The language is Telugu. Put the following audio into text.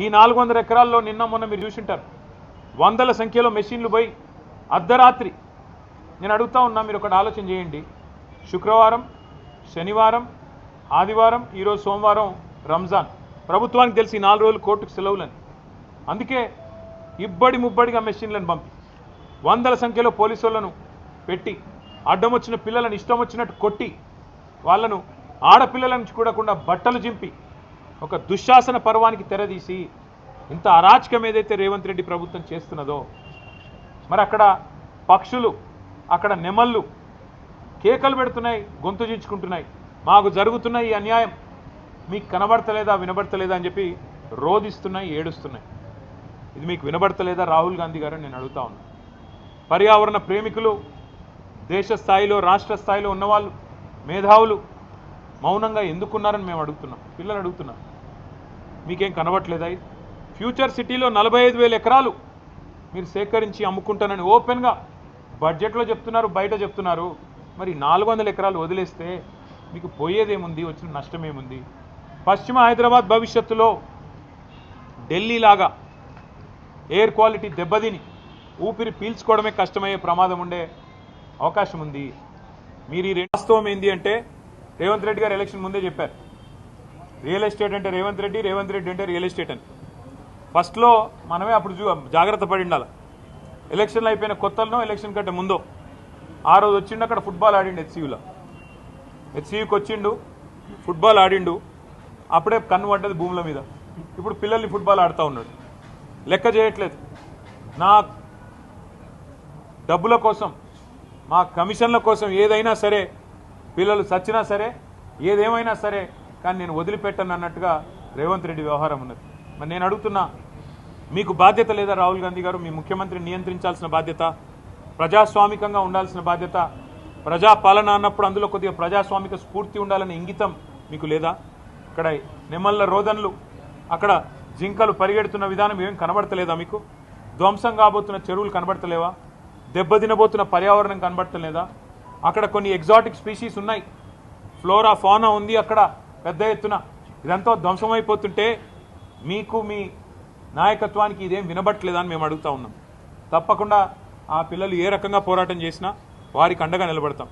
ఈ నాలుగు వందల ఎకరాల్లో నిన్న మొన్న మీరు చూసింటారు. వందల సంఖ్యలో మెషిన్లు పోయి అర్ధరాత్రి. నేను అడుగుతా ఉన్నా మీరు ఒకటి ఆలోచన చేయండి. శుక్రవారం శనివారం ఆదివారం ఈరోజు సోమవారం రంజాన్. ప్రభుత్వానికి తెలిసి ఈ నాలుగు రోజులు కోర్టుకు సెలవులని. అందుకే ఇబ్బడి ముబ్బడిగా మెషిన్లను పంపి వందల సంఖ్యలో పోలీసులను పెట్టి అడ్డం వచ్చిన పిల్లలను ఇష్టం వచ్చినట్టు కొట్టి వాళ్ళను ఆడపిల్లల నుంచి కూడా బట్టలు చింపి ఒక దుశ్శాసన పర్వానికి తెరదీసి ఇంత అరాచకం ఏదైతే రేవంత్ రెడ్డి ప్రభుత్వం చేస్తున్నదో మరి అక్కడ పక్షులు అక్కడ నెమళ్ళు కేకలు పెడుతున్నాయి గొంతు చించుకుంటున్నాయి. మాకు జరుగుతున్న ఈ అన్యాయం మీకు కనబడతలేదా వినబడతలేదా అని చెప్పి రోధిస్తున్నాయి ఏడుస్తున్నాయి. ఇది మీకు వినబడతలేదా? రాహుల్ గాంధీ గారు నేను అడుగుతా ఉన్నా. పర్యావరణ ప్రేమికులు దేశ స్థాయిలో రాష్ట్ర స్థాయిలో ఉన్నవాళ్ళు మేధావులు మౌనంగా ఎందుకున్నారని మేము అడుగుతున్నాం. పిల్లలు అడుగుతున్నాం మీకేం కనబట్లేదా ఫ్యూచర్ సిటీలో నలభై ఐదు వేల ఎకరాలు మీరు సేకరించి అమ్ముకుంటానని ఓపెన్గా బడ్జెట్లో చెప్తున్నారు బయట చెప్తున్నారు. మరి నాలుగు వందల ఎకరాలు వదిలేస్తే మీకు పోయేదేముంది? వచ్చిన నష్టం ఏముంది పశ్చిమ హైదరాబాద్ భవిష్యత్తులో ఢిల్లీ లాగా ఎయిర్ క్వాలిటీ దెబ్బతిని ఊపిరి పీల్చుకోవడమే కష్టమయ్యే ప్రమాదం ఉండే అవకాశం ఉంది మీరు ఈ రెండు వాస్తవం ఏంటి అంటే రేవంత్ రెడ్డి గారు ఎలక్షన్ ముందే చెప్పారు. రియల్ ఎస్టేట్ అంటే రేవంత్ రెడ్డి రేవంత్ రెడ్డి అంటే రియల్ ఎస్టేట్ అని. ఫస్ట్లో మనమే అప్పుడు చూ జాగ్రత్త పడి ఉండాలి. ఎలక్షన్లు అయిపోయిన కొత్తలనో ఎలక్షన్ కంటే ముందో. ఆ రోజు వచ్చిండు అక్కడ ఫుట్బాల్ ఆడిండు హెచ్సియూలో హెచ్సియూకి వచ్చిండు ఫుట్బాల్ ఆడిండు. అప్పుడే కన్ను పడ్డది భూముల మీద. ఇప్పుడు పిల్లల్ని ఫుట్బాల్ ఆడుతూ ఉన్నాడు. లెక్క చేయట్లేదు. నా డబ్బుల కోసం మా కమిషన్ల కోసం ఏదైనా సరే పిల్లలు చచ్చినా సరే ఏదేమైనా సరే కానీ నేను వదిలిపెట్టను అన్నట్టుగా రేవంత్ రెడ్డి వ్యవహారం ఉన్నది. మరి నేను అడుగుతున్నా మీకు బాధ్యత లేదా రాహుల్ గాంధీ గారు? మీ ముఖ్యమంత్రిని నియంత్రించాల్సిన బాధ్యత ప్రజాస్వామికంగా ఉండాల్సిన బాధ్యత ప్రజాపాలన అన్నప్పుడు అందులో కొద్దిగా ప్రజాస్వామిక స్ఫూర్తి ఉండాలనే ఇంగితం మీకు లేదా? ఇక్కడ నిమ్మల్ల రోదన్లు అక్కడ జింకలు పరిగెడుతున్న విధానం ఏం కనబడతలేదా మీకు? ధ్వంసం కాబోతున్న చెరువులు కనబడతలేవా? దెబ్బతినబోతున్న పర్యావరణం కనబడతలేదా? అక్కడ కొన్ని ఎగ్జాటిక్ స్పీషీస్ ఉన్నాయి. ఫ్లోరా ఫానా ఉంది అక్కడ. పెద్ద ఎత్తున ఇదంతా ధ్వంసమైపోతుంటే మీకు మీ నాయకత్వానికి ఇదేం వినబట్టలేదని మేము అడుగుతా ఉన్నాం. తప్పకుండా ఆ పిల్లలు ఏ రకంగా పోరాటం చేసినా వారికి అండగా నిలబడతాం.